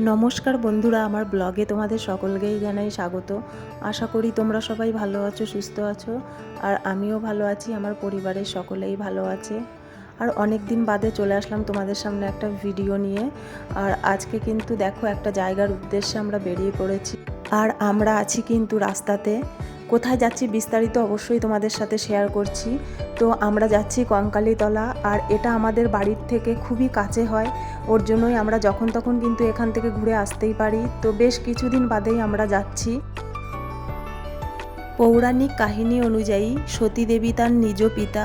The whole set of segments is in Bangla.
নমস্কার বন্ধুরা, আমার ব্লগে তোমাদের সকলকেই জানাই স্বাগত। আশা করি তোমরা সবাই ভালো আছো, সুস্থ আছো, আর আমিও ভালো আছি, আমার পরিবারের সকলেই ভালো আছে। আর অনেক দিন বাদে চলে আসলাম তোমাদের সামনে একটা ভিডিও নিয়ে। আর আজকে কিন্তু দেখো একটা জায়গার উদ্দেশ্যে আমরা বেরিয়ে পড়েছি। আর আমরা আছি কিন্তু রাস্তাতে। কোথায় যাচ্ছি বিস্তারিত অবশ্যই তোমাদের সাথে শেয়ার করছি। তো আমরা যাচ্ছি কঙ্কালীতলা আর এটা আমাদের বাড়ির থেকে খুবই কাছে হয়। ওর জন্যই আমরা যখন তখন কিন্তু এখান থেকে ঘুরে আসতেই পারি। তো বেশ কিছুদিন বাদেই আমরা যাচ্ছি। পৌরাণিক কাহিনী অনুযায়ী সতীদেবী তার নিজ পিতা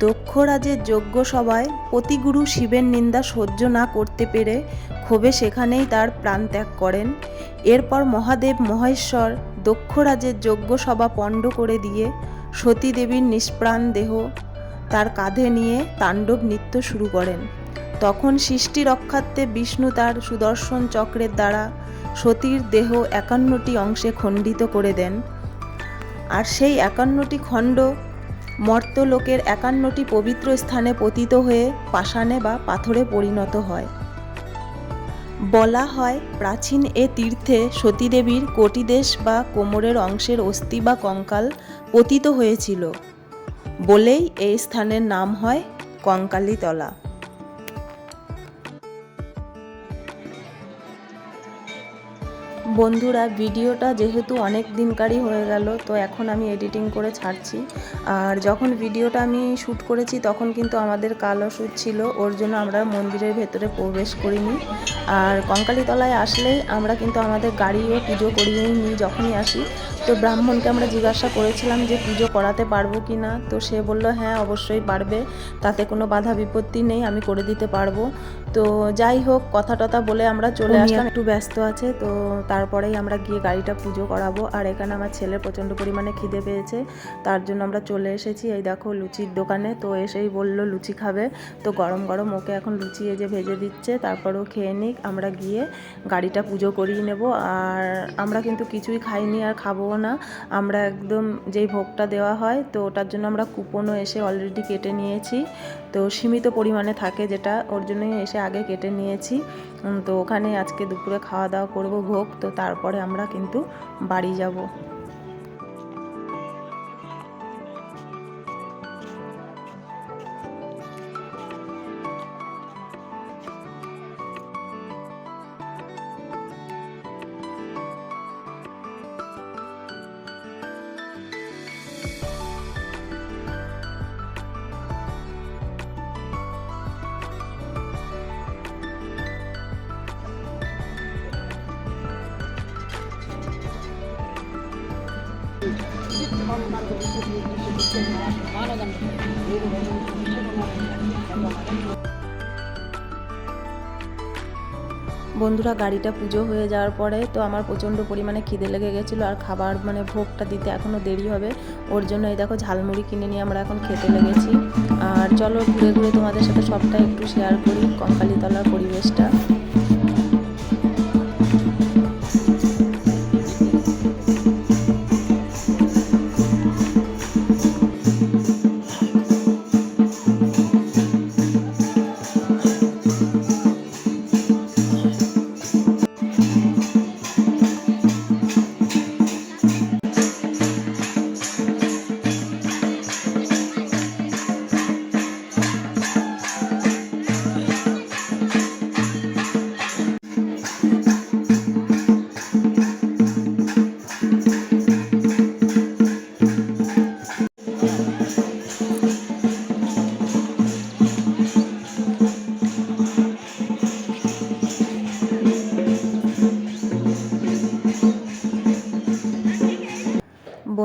দক্ষ রাজের যজ্ঞ সভায় পতিগুরু শিবের নিন্দা সহ্য না করতে পেরে ক্ষোভে সেখানেই তার প্রাণ ত্যাগ করেন। এরপর মহাদেব মহেশ্বর দক্ষ রাজের যজ্ঞ সভা পণ্ড করে দিয়ে সতী দেবীর নিষ্প্রাণ দেহ তার কাঁধে নিয়ে তাণ্ডব নৃত্য শুরু করেন। তখন সৃষ্টি রক্ষার্থে বিষ্ণু তার সুদর্শন চক্রের দ্বারা সতীর দেহ একান্নটি অংশে খণ্ডিত করে দেন। আর সেই একান্নটি খণ্ড মর্তলোকের একান্নটি পবিত্র স্থানে পতিত হয়ে পাষাণে বা পাথরে পরিণত হয়। বলা হয় প্রাচীন এ তীর্থে সতীদেবীর কোটিদেশ বা কোমরের অংশের অস্থি বা কঙ্কাল পতিত হয়েছিল বলেই এই স্থানের নাম হয় কঙ্কালীতলা। বন্ধুরা, ভিডিওটা যেহেতু অনেক দিনকারই হয়ে গেল, তো এখন আমি এডিটিং করে ছাড়ছি। আর যখন ভিডিওটা আমি শ্যুট করেছি, তখন কিন্তু আমাদের কালো শ্যুট ছিল, ওর জন্য আমরা মন্দিরের ভেতরে প্রবেশ করিনি। আর কঙ্কালীতলায় আসলেই আমরা কিন্তু আমাদের গাড়িও পুজো করিয়েই নিই যখনই আসি। তো ব্রাহ্মণকে আমরা জিজ্ঞাসা করেছিলাম যে পুজো করাতে পারব কি না, তো সে বলল হ্যাঁ অবশ্যই পারবে, তাতে কোনো বাধা বিপত্তি নেই, আমি করে দিতে পারব। তো যাই হোক কথা টথা বলে আমরা চলে আসলাম। একটু ব্যস্ত আছে তো তারপরেই আমরা গিয়ে গাড়িটা পুজো করাবো। আর এখানে আমার ছেলে প্রচণ্ড পরিমাণে খিদে পেয়েছে তার জন্য আমরা চলে এসেছি এই দেখো লুচির দোকানে। তো এসেই বলল লুচি খাবে? তো গরম গরম ওকে এখন লুচি এই যে ভেজে দিচ্ছে তারপরেও খেয়ে নিক আমরা গিয়ে গাড়িটা পুজো করিয়ে নেব। আর আমরা কিন্তু কিছুই খাইনি আর খাব না আমরা একদম যেই ভোগটা দেওয়া হয় তো ওটার জন্য আমরা কুপনও এসে অলরেডি কেটে নিয়েছি। তো সীমিত পরিমাণে থাকে যেটা ওর জন্যই এসে আগে কেটে নিয়েছি। তো ওখানে আজকে দুপুরে খাওয়া দাওয়া করব ভোগ, তো তারপরে আমরা কিন্তু বাড়ি যাব। বন্ধুরা, গাড়িটা পুজো হয়ে যাওয়ার পরে তো আমার প্রচণ্ড পরিমাণে খিদে লেগে গেছিল আর খাবার মানে ভোগটা দিতে এখনও দেরি হবে। ওর জন্য এই দেখো ঝালমুড়ি কিনে নিয়ে আমরা এখন খেতে লেগেছি। আর চলো ঘুরে ঘুরে তোমাদের সাথে সবটা একটু শেয়ার করি, কঙ্কালীতলার পরিবেশটা।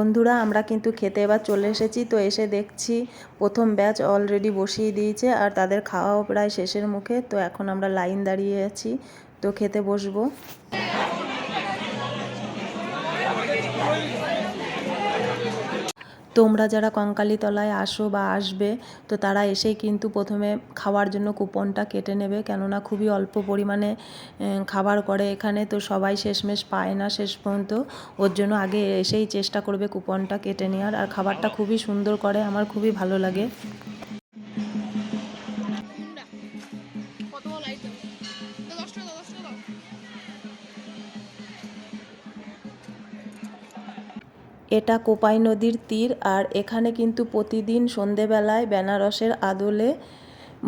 বন্ধুরা, আমরা কিন্তু খেতে এবার চলে এসেছি। তো এসে দেখছি প্রথম ব্যাচ অলরেডি বসিয়ে দিয়েছে আর তাদের খাওয়াও প্রায় শেষের মুখে। তো এখন আমরা লাইন দাঁড়িয়ে আছি। তো খেতে বসবো। তোমরা যারা কঙ্কালীতলায় আসো বা আসবে, তো তারা এসেই কিন্তু প্রথমে খাওয়ার জন্য কুপনটা কেটে নেবে। কেননা খুবই অল্প পরিমাণে খাবার করে এখানে, তো সবাই শেষমেশ পায় না শেষ পর্যন্ত। ওর জন্য আগে এসেই চেষ্টা করবে কুপনটা কেটে নেওয়ার। আর খাবারটা খুবই সুন্দর করে, আমার খুবই ভালো লাগে। এটা কোপাই নদীর তীর আর এখানে কিন্তু প্রতিদিন সন্ধেবেলায় বেনারসের আদলে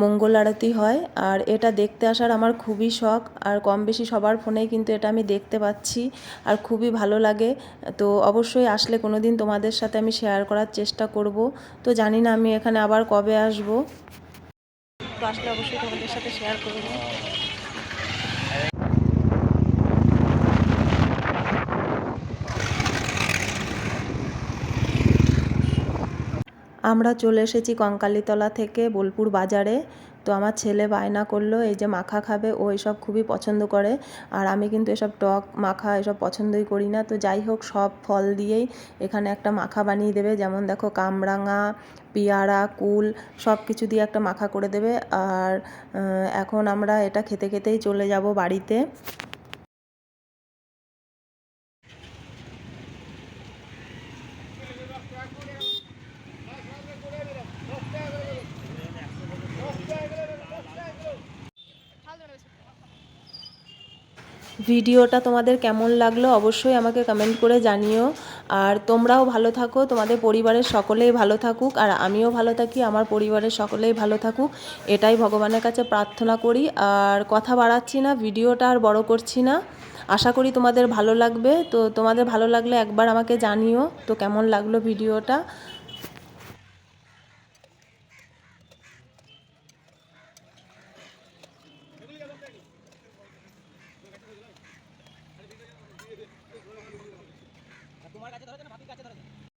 মঙ্গল আরতি হয়। আর এটা দেখতে আসার আমার খুবই শখ। আর কম বেশি সবার ফোনেই কিন্তু এটা আমি দেখতে পাচ্ছি। আর খুবই ভালো লাগে। তো অবশ্যই আসলে কোনো দিন তোমাদের সাথে আমি শেয়ার করার চেষ্টা করব। তো জানি না আমি এখানে আবার কবে আসব। তো আসলে অবশ্যই তোমাদের সাথে শেয়ার করব। আমরা চলে এসেছি কঙ্কালীতলা থেকে বোলপুর বাজারে। তো আমার ছেলে বায়না করল, এই যে মাখা খাবে, ও এসব খুবই পছন্দ করে। আর আমি কিন্তু এসব টক, মাখা এসব পছন্দই করি না। তো যাই হোক, সব ফল দিয়েই এখানে একটা মাখা বানিয়ে দেবে। যেমন দেখো, কামরাঙা, পেয়ারা, কুল, সব কিছু দিয়ে একটা মাখা করে দেবে। আর এখন আমরা এটা খেতে খেতেই চলে যাব বাড়িতে। ভিডিওটা তোমাদের কেমন লাগল অবশ্যই আমাকে কমেন্ট করে জানিও। আর তোমরাও ভালো থাকো, তোমাদের পরিবারের সকলেই ভালো থাকুক, আর আমিও ভালো থাকি, আমার পরিবারের সকলেই ভালো থাকুক, এটাই ভগবানের কাছে প্রার্থনা করি। আর কথা বাড়াচ্ছি না, ভিডিওটা আর বড় করছি না। আশা করি তোমাদের ভালো লাগবে, তো তোমাদের ভালো লাগলে একবার আমাকে জানিও, তো কেমন লাগল ভিডিওটা।